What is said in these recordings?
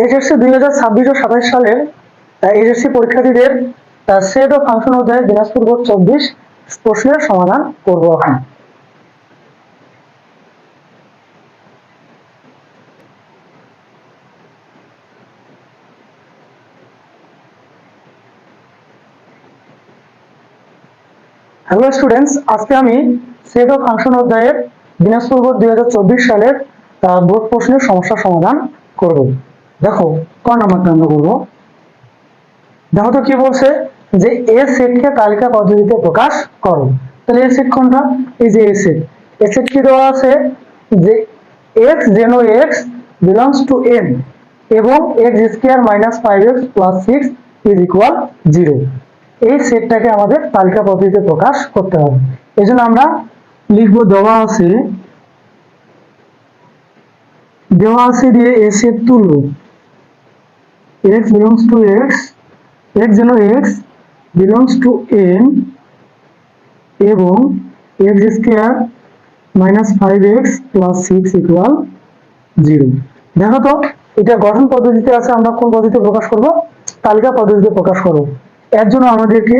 HSC দুই হাজার ছাব্বিশ ও সাতাশ সালের এইচএসসি পরীক্ষার্থীদের সেট ও ফাংশন অধ্যায়ে দিনাজপুর বোর্ড চব্বিশ প্রশ্নের সমাধান করব এখন। হ্যালো স্টুডেন্টস আজকে আমি সেট ও ফাংশন অধ্যায়ের দিনাজপুর বোর্ড দুই হাজার চব্বিশ সালের বোর্ড প্রশ্নের সমস্যার সমাধান করব। দেখো ক নাম্বারটা আমরা করব দেখো তো কি বলছে? যে এ সেটকে তালিকা পদ্ধতিতে প্রকাশ করো। তাহলে এ সেট কোনটা? এই যে এ সেট এ সেট কি দেওয়া আছে? যে এক্স জেনো এক্স বিলংস টু এন এবং x square minus five x plus six is equal zero এই সেটটাকে আমাদের তালিকা পদ্ধতিতে প্রকাশ করতে হবে। এই জন্য আমরা লিখব, দেওয়া আছে দেওয়া আছে দিয়ে এ সেট তুলবো। X belongs to x x যেন x belongs to n এবং x square minus five x plus six equal zero দেখো তো, এটা গঠন পদ্ধতিতে আছে, আমরা কোন পদ্ধতিতে প্রকাশ করব? তালিকা পদ্ধতিতে প্রকাশ করব। এর জন্য আমাদেরকে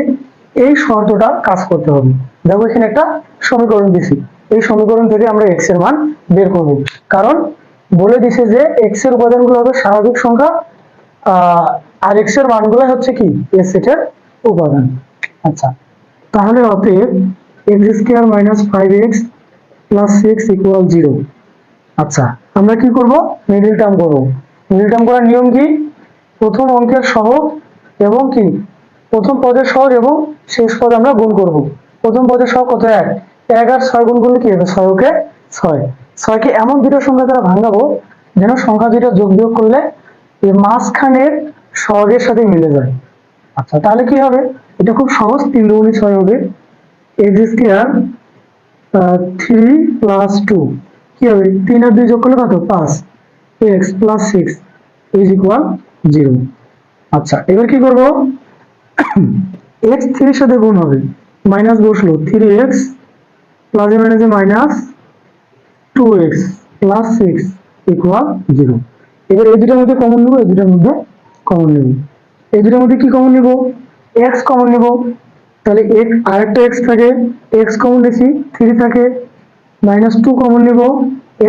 এই শর্তটা কাজ করতে হবে। দেখো এখানে একটা সমীকরণ দিছি। এই সমীকরণ থেকে আমরা x এর মান বের করব। কারণ বলে দিছে যে x এর উপাদানগুলো হবে স্বাভাবিক সংখ্যা আর এক্সের মানগুলো হচ্ছে কি? এ সেটের উপাদান। আচ্ছা তাহলে অতএব x square minus five x plus six equal zero আচ্ছা আমরা কি করব? মিডিল টার্ম করব। মিডিল টার্ম করার নিয়ম কি? প্রথম অঙ্কের সহগ এবং কি? প্রথম পদের সহগ এবং শেষ পদে আমরা গুণ করব। প্রথম পদের সহগ কত? এক। এক আর ছয় গুণ করলে কি হবে? ছয়কে ছয়। ছয়কে এমন দুটো সংখ্যা দ্বারা ভাঙাবো যেন সংখ্যা দুটো যোগ বিয়োগ করলে এই মাঝখানের সহগের সাথে মিলে যায়। আচ্ছা তাহলে কি হবে? এটা খুব সহজ, তিন দুগুণী ছয় হবে। X square three plus two কি হবে? তিন আর দুই যোগ করলে কত? পাঁচ। X plus six is equal zero আচ্ছা এবার কি করব? এক্স থ্রির সাথে গুণ হবে। মাইনাস বসল। থ্রি এক্স প্লাসে মাইনাসে minus two x plus six equal zero এবার এই দুটার মধ্যে কমন নেব, এই দুটার মধ্যে কমন নেব। এই দুটার মধ্যে কি কমন নেব? এক্স কমন নেব। তাহলে এক্স আরেকটা এক্স থাকে এক্স কমন নিছি থ্রি থাকে মাইনাস টু কমন নেব।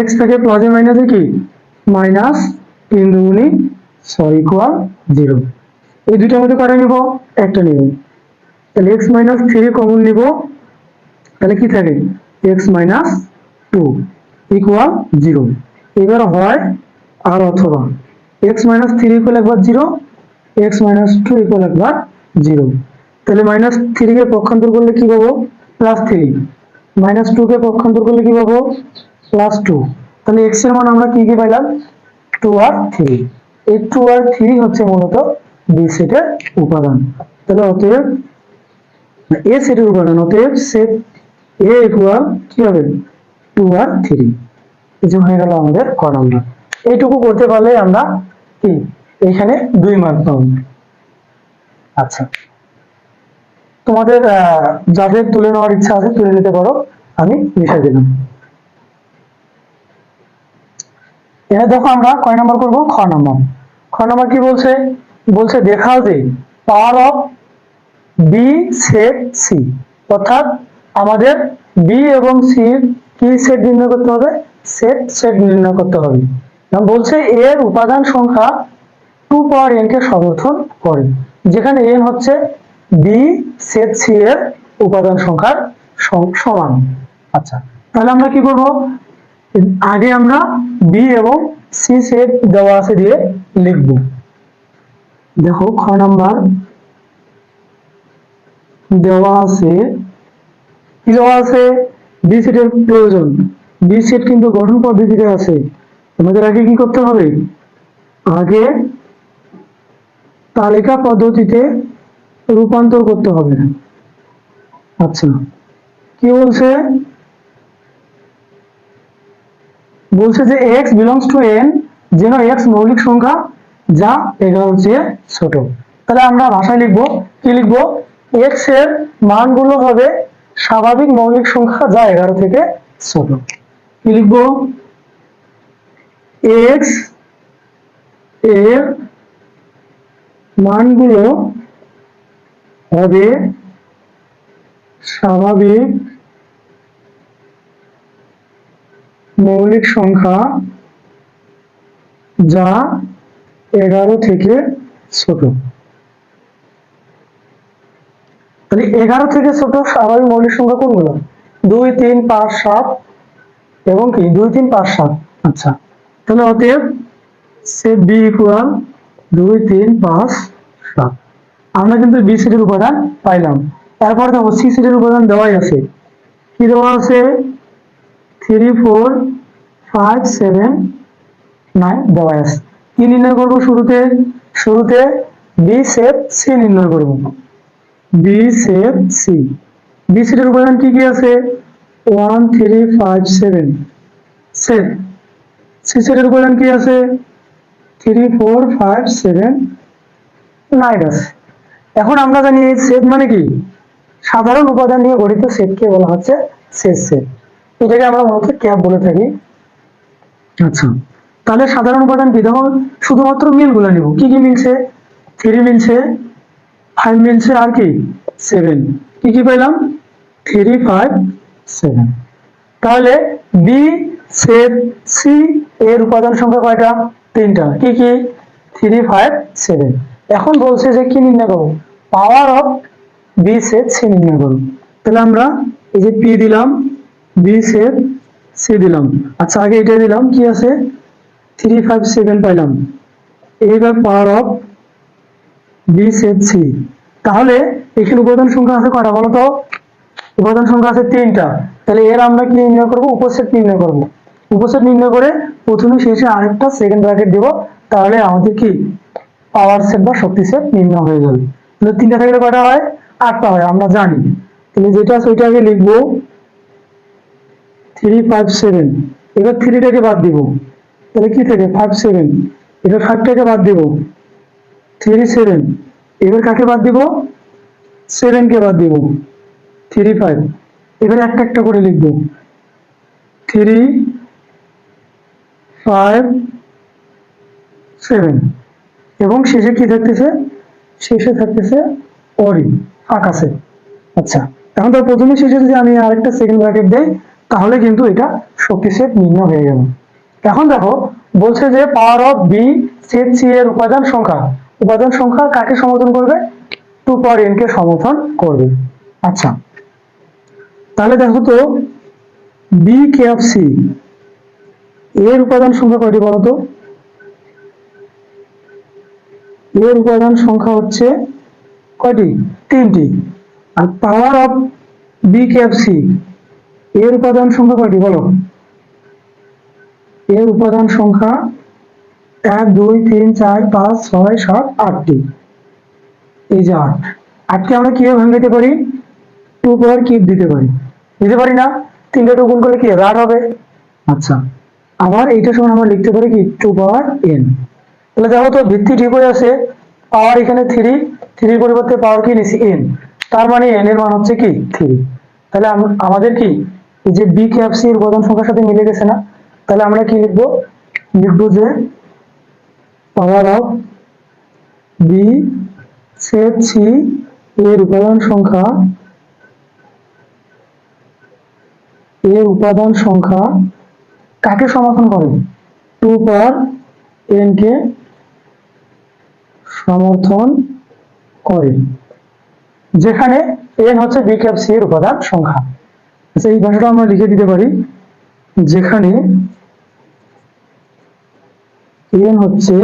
এক্স থাকে প্লাসে মাইনাসে কি? মাইনাস তিন দুগুণি ছয় ইকুয়াল জিরো এই দুটার মধ্যে কটা নেব? একটা নেব। তাহলে এক্স মাইনাস থ্রি কমন নেব। তাহলে কি থাকে? X minus two equal zero এবার হয় আর অথবা এক্স মাইনাস থ্রি ইকুয়াল একবার zero x minus two equal একবার জিরো তাহলে মাইনাস থ্রি কে পক্ষান্তর করলে কি পাবো? প্লাস থ্রি মাইনাস টু কে পক্ষান্তর করলে কি পাবো? প্লাস টু তাহলে এক্সের মান আমরা কি কি পাইলাম? টু আর থ্রি এই টু আর থ্রি হচ্ছে মূলত বি সেটের উপাদান। তাহলে অতএব এ সেটের উপাদান, অতএব সেট এ ইকুয়াল কি হবে? টু আর থ্রি এই যে হয়ে গেল আমাদের ক নাম্বার এইটুকু করতে পারলে আমরা কি? এখানে দুই মার্ক পাবো। আচ্ছা। তোমাদের যাদের তুলে নেওয়ার ইচ্ছা আছে তুলে নিতে পারো। আমি লিখে দিলাম। এবার দেখো আমরা কয় নাম্বার করব? খ নাম্বার খ নাম্বার কি বলছে? বলছে দেখাও যে power of B set C অর্থাৎ আমাদের বি এবং সি কি সেট নির্ণয় করতে হবে? সেট সেট নির্ণয় করতে হবে। বলছে এর উপাদান সংখ্যা টু পাওয়ার এন কে সমর্থন করে, যেখানে এন হচ্ছে বি সেট সি এর উপাদান সংখ্যার সমান। আচ্ছা তাহলে আমরা কি করব? আগে আমরা বি এবং সি সেট দেওয়া আছে দিয়ে লিখব। দেখো, খ নাম্বার দেওয়া আছে। কি দেওয়া আছে? বি সেটের প্রয়োজন। বি সেট কিন্তু গঠন পদ্ধতিতে আছে। আমাদের আগে কি করতে হবে? আগে তালিকা পদ্ধতিতে রূপান্তর করতে হবে। আচ্ছা। কি বলছে? বলছে যে x বিলংস টু n, যেন x মৌলিক সংখ্যা যা এগারো চেয়ে ছোট। তাহলে আমরা ভাষায় লিখব, কি লিখব? এক্সের মানগুলো হবে স্বাভাবিক মৌলিক সংখ্যা যা এগারো থেকে ছোট। কি লিখব? X এর মানগুলো হবে স্বাভাবিক মৌলিক সংখ্যা যা এগারো থেকে ছোট। তাহলে এগারো থেকে ছোট স্বাভাবিক মৌলিক সংখ্যা কোনগুলো? দুই, তিন, পাঁচ, সাত এবং কি? দুই, তিন, পাঁচ, সাত। আচ্ছা। তাহলে অতএব সে বি ইকুয়াল দুই, তিন, পাঁচ, সাত। আমরা কিন্তু বি সেটের উপাদান পাইলাম। তারপর দেখো সি সেটের উপাদান দেওয়াই আছে। কি দেওয়া আছে? Three four five seven nine দেওয়া আছে। কি নির্ণয় করব শুরুতে? শুরুতে বি সেট সি নির্ণয় করব। বি সেট সি বি সেটের উপাদান কি কি আছে? One three five seven set C সেটের উপাদান কি আছে? Three four five seven nine আছে। এখন আমরা জানি এই সেট মানে কি? সাধারণ উপাদান নিয়ে গঠিত সেটকে বলা হচ্ছে সেট সেট এটাকে আমরা মূলত ক্যাপ বলে থাকি। আচ্ছা তাহলে সাধারণ উপাদান কি? দেখো, শুধুমাত্র মিলগুলো নিব। কি কি মিলছে? থ্রি মিলছে ফাইভ মিলছে, আর কি? সেভেন কি কি পেলাম থ্রি ফাইভ সেভেন তাহলে বি সেট সি এর উপাদান সংখ্যা কয়টা? তিনটা। কি কি? থ্রি ফাইভ সেভেন এখন বলছে যে কি নির্ণয় করব? Power of B set C নির্ণয় করব। তাহলে আমরা এই যে পি দিলাম বি সেট সি দিলাম। আচ্ছা আগে এটা দিলাম, কি আছে? থ্রি ফাইভ সেভেন পাইলাম। এইবার power of B set C তাহলে এখানে উপাদান সংখ্যা আছে কয়টা বলো তো উপাদান সংখ্যা আছে তিনটা। তাহলে এর আমরা কি নির্ণয় করব? উপসেট নির্ণয় করব। উপসেট নির্ণয় করে প্রথমে শেষে আরেকটা সেকেন্ড ব্র্যাকেট দেব, তাহলে আমাদের কি? পাওয়ার সেট বা শক্তি সেট নির্ণয় হয়ে যাবে। তাহলে তিনটা থাকলে কয়টা হয়? আটটা হয়, আমরা জানি। তাহলে যেটা আছে ওইটা আগে লিখব। থ্রি ফাইভ সেভেন এবার থ্রিটাকে বাদ দিব। তাহলে কি থেকে? ফাইভ সেভেন এবার ফাইভটাকে বাদ দিব। থ্রি সেভেন এবার কাকে বাদ দিব? সেভেনকে বাদ দিব। থ্রি ফাইভ এবার একটা একটা করে লিখব। থ্রি ফাইভ সেভেন এবং শেষে কি থাকতেছে? শেষে থাকতেছে অরি, আকাশে। আচ্ছা এখন তো প্রথমে শেষে যদি আমি আরেকটা সেকেন্ড ব্র্যাকেট দেই, তাহলে কিন্তু এটা শক্তি সেট নির্ণয় হয়ে গেল। এখন দেখো, বলছে যে power of B set C এর উপাদান সংখ্যা। উপাদান সংখ্যা কাকে সমর্থন করবে? টু পাওয়ার এন কে সমর্থন করবে। আচ্ছা তাহলে দেখো তো বি কে অফ সি এর উপাদান সংখ্যা কয়টি বলতো? এর উপাদান সংখ্যা হচ্ছে কয়টি? তিনটি। আর পাওয়ার অফ বি কে অফ সি এর উপাদান সংখ্যা কয়টি বলো? এর উপাদান সংখ্যা এক, দুই, তিন, চার, পাঁচ, ছয়, সাত, আটটি। এই যে আট। আটকে আমরা কীভাবে ভাঙ দিতে পারি? টু পাওয়ার কিউব দিতে পারি। দিতে পারি না? তিনটা টু গুণ করলে কি? আট হবে। আচ্ছা। আবার এইটা সমান আমরা লিখতে পারি কি? টু পাওয়ার এন তাহলে দেখো তো, ভিত্তি ঠিক হয়ে আছে। পাওয়ার এখানে থ্রি থ্রির পরিবর্তে পাওয়ার কি নিছি এন তার মানে এন এর মান হচ্ছে কি? থ্রি তাহলে আমাদের কি? যে বি ক্যাপসি এর উপাদান সংখ্যার সাথে মিলে গেছে না? তাহলে আমরা কি লিখব? লিখব যে power of B set C এর উপাদান সংখ্যা, এর উপাদান সংখ্যা কাকে সমর্থন করে? টু পাওয়ার এন কে সমর্থন করে। যেখানে এন হচ্ছে বি ক্যাপ সি এর উপাদান সংখ্যা। আচ্ছা এই ভাষাটা আমরা লিখে দিতে পারি। যেখানে এন হচ্ছে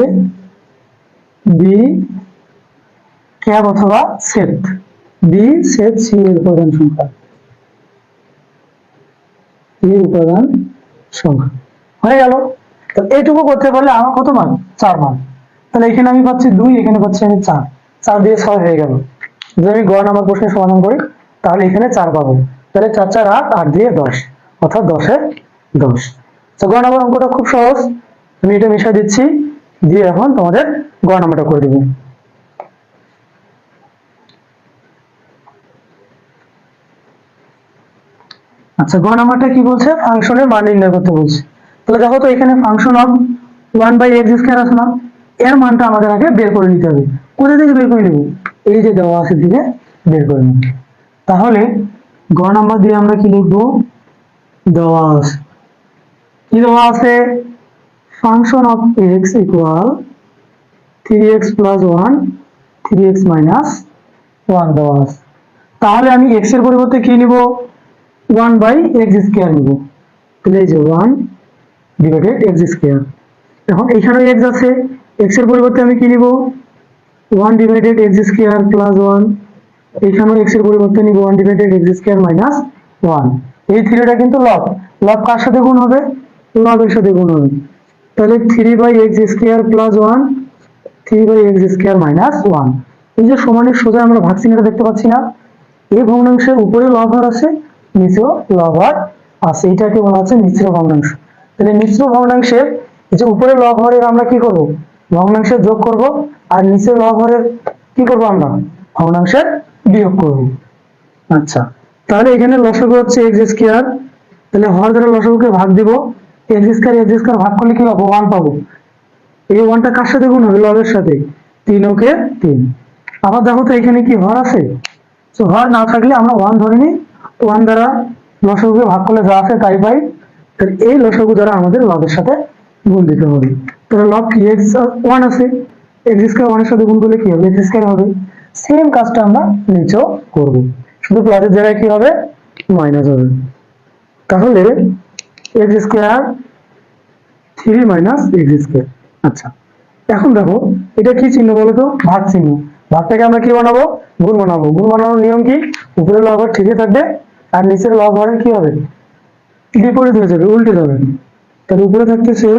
বি ক্যাব অথবা সেট বি সেট সি এর উপাদান সংখ্যা। এর উপাদান সংখ্যা হয়ে গেল। তো এইটুকু করতে পারলে আমার কত মান? চার মান। তাহলে এখানে আমি পাচ্ছি দুই, এখানে পাচ্ছি আমি চার। চার দিয়ে ছয় হয়ে গেল। যদি আমি গড় নাম্বার প্রশ্নের সমাধান করি, তাহলে এখানে চার পাবো। তাহলে চার চার, আট আট দিয়ে দশ। অর্থাৎ দশে দশ। তো গড় নাম্বার অঙ্কটা খুব সহজ। আমি এটা মিশিয়ে দিচ্ছি। দিয়ে এখন তোমাদের গড় নাম্বারটা করে দেবো। আচ্ছা গ নাম্বারটা কি বলছে? ফাংশনের মান নির্ণয় করতে বলছে। তাহলে দেখো তো এখানে function of one by x square আছে না? এর মানটা আমাদের আগে বের করে নিতে হবে। কোথা থেকে বের করে নেব? এই যে দেওয়া আছে দিকে, বের করে নেব। তাহলে গ নাম্বার দিয়ে আমরা কি লিখব? দেওয়া আছে। কি দেওয়া আছে? Function of x equal three x plus one three x minus one দেওয়া আছে। তাহলে আমি এক্সের পরিবর্তে কি নিব? ওয়ান বাই এক্স স্কোয়ার নিব। তাহলে এই যে ওয়ান ডিভাইডেড এক্স স্কোয়ার। এখন এখানে এক্স আছে, এক্সের পরিবর্তে আমি কি নিব? One divided x square plus one. এখানেও এক্সের পরিবর্তে নিব one divided x square minus one. এই থ্রিটা কিন্তু লব। লব কার সাথে গুণ হবে? লবের সাথে গুণ হবে। তাহলে three by x square plus one, three by x square minus one. এই যে সমানের সোজা আমরা ভাগচিহ্নটা দেখতে পাচ্ছি না। এই ভগ্নাংশের উপরে লব হর আছে লব হর আছে এটাকে বলা হচ্ছে মিশ্র ভগ্নাংশ। তাহলে মিশ্র ভগ্নাংশের যে উপরে লব হরের আমরা কি করব? ভগ্নাংশের যোগ করব আর নিচের লব হরের কি করব আমরা? ভগ্নাংশের বিয়োগ করব। আচ্ছা তাহলে এখানে লসগু হচ্ছে এক্স স্কোয়ার তাহলে হর দ্বারা লসগুকে ভাগ দিব। এক্স স্কোয়ার এক্স স্কোয়ার ভাগ করলে কি পাবো ওয়ান পাবো। এই ওয়ানটা কার সাথে গুণ হবে? লবের সাথে। তিন ওকে তিন। আবার দেখো তো এখানে কি হর আছে? তো হর না থাকলে আমরা ওয়ান ধরে নিই। ওয়ান দ্বারা লসগুকে ভাগ করলে যা আছে তাই পাই তাহলে এই লসগু দ্বারা আমাদের লবের সাথে গুণ দিতে হবে। তাহলে লব কি? এক্স ওয়ান আছে। এক্স স্কোয়ার ওয়ানের সাথে গুণ করলে কি হবে? এক্স স্কোয়ার হবে। সেম কাজটা আমরা নিচেও করব। শুধু প্লাসের জায়গায় কি হবে? মাইনাস হবে। তাহলে x square three minus x square আচ্ছা এখন দেখো, এটা কি চিহ্ন বলো তো ভাগ চিহ্ন ভাগটাকে আমরা কি বানাবো? গুণ বানাবো। গুণ বানানোর নিয়ম কি? উপরে লব হর ঠিকই থাকবে আর নিচের লব হরের কি হবে? বিপরীত হয়ে যাবে, উল্টে যাবে। তার উপরে থাকতেছে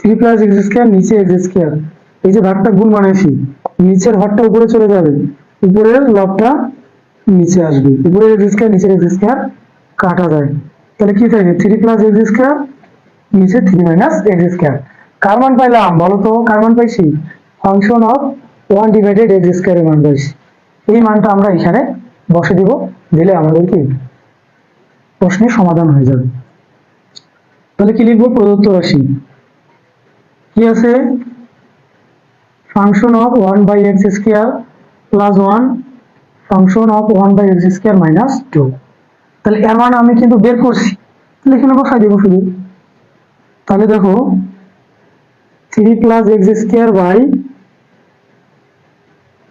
থ্রি প্লাস এক্স স্কোয়ার নিচে এক্স স্কোয়ার এই যে ভাগটা গুণ বানাইছি নিচের হরটা উপরে চলে যাবে, উপরের লবটা নিচে আসবে। উপরে এক্স স্কোয়ার নিচের এক্স স্কোয়ার কাটা যায়। তাহলে কি থাকে? থ্রি প্লাস এক্স স্কোয়ার নিচে থ্রি মাইনাস এক্স স্কোয়ার কার মান পাইলাম, বলো তো কার মান পাইছি function of one divided x স্কোয়ারের মান পাইছি। এই মানটা আমরা এখানে বসে দিব, দিলে আমাদের কি প্রশ্নের সমাধান হয়ে যাবে। তাহলে কি লিখব? প্রদত্ত রাশি। কি আছে? Function of one by x square plus one function of one by x square minus two. তাহলে এর মান আমি কিন্তু বের করছি। তাহলে এখানে বসাই দেবো শুধু। তাহলে দেখো, three plus x square by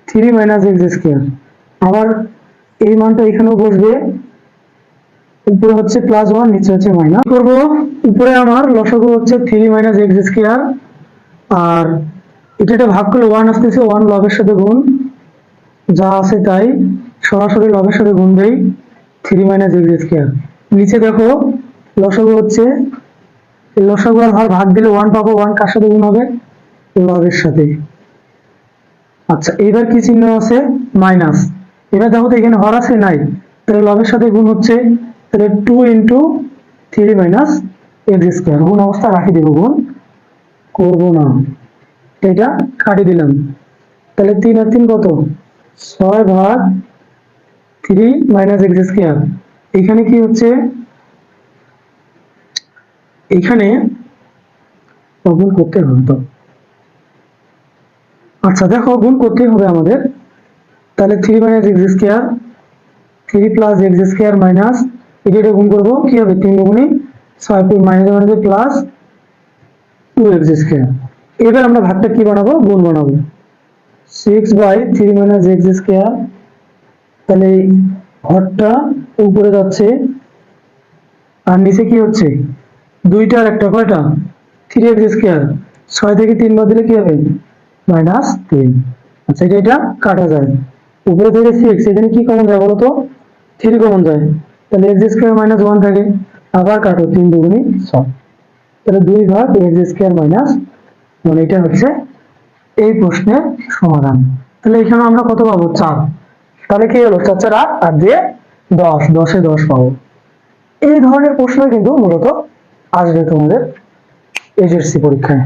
three minus x square. আবার এই মানটা এখানেও বসবে। উপরে হচ্ছে প্লাস ওয়ান নিচে হচ্ছে মাইনাস করব? উপরে আমার লসগু হচ্ছে থ্রি মাইনাস এক্স স্কোয়ার আর এটা একটা ভাগ করলে ওয়ান আসতেছে ওয়ান লবের সাথে গুণ। যা আছে তাই সরাসরি লবের সাথে গুণ দেই থ্রি মাইনাস এক্স স্কোয়ার নিচে দেখো, লসগু হচ্ছে লসাগু আর ভাগ দিলে ওয়ান পাবো ওয়ান কার সাথে গুণ হবে? লবের সাথে। আচ্ছা এবার কি চিহ্ন আছে? মাইনাস এবার দেখো তো এখানে হর আছে, নাই, তাহলে লবের সাথে গুণ হচ্ছে, তাহলে two into three minus x square গুণ অবস্থা রাখি দেবো, গুণ করব না। এটা কাটি দিলাম। তাহলে তিন আর তিন কত? ছয় ভাগ থ্রি মাইনাস এক্স স্কোয়ার এখানে কি হচ্ছে? এখানে গুণ করতে হবে তো। আচ্ছা দেখো, গুণ করতে হবে আমাদের। তাহলে three minus x square three plus x square minus এটা গুণ করব, কি হবে? তিন গুণে ছয় minus minus plus two x square এবার আমরা ভাগটা কি বানাবো? গুণ বানাবো। Six by three minus x square তাহলে হরটা উপরে যাচ্ছে, আর নিচে কি হচ্ছে? দুইটা আর একটা, কয়টা? থ্রি এক্স স্কোয়ার ছয় থেকে তিন বাদ দিলে কি হবে? মাইনাস তিন। আচ্ছা এটা এটা কাটা যায়। উপরে থেকে সিক্স এখানে কি কমন যায় বলো তো থ্রি কমন যায়। তাহলে এক্স স্কোয়ার মাইনাস ওয়ান থাকে। আবার কাটো, তিন দুগুণি ছয়। তাহলে দুই ভাগ এক্স স্কোয়ার মাইনাস মানে এটা হচ্ছে এই প্রশ্নের সমাধান। তাহলে এখানে আমরা কত পাবো? চার। তাহলে কি হলো? চার চার, আট আর দিয়ে দশ। দশে দশ পাবো। এই ধরনের প্রশ্ন কিন্তু মূলত আসবে তোমাদের এইচএসসি পরীক্ষায়।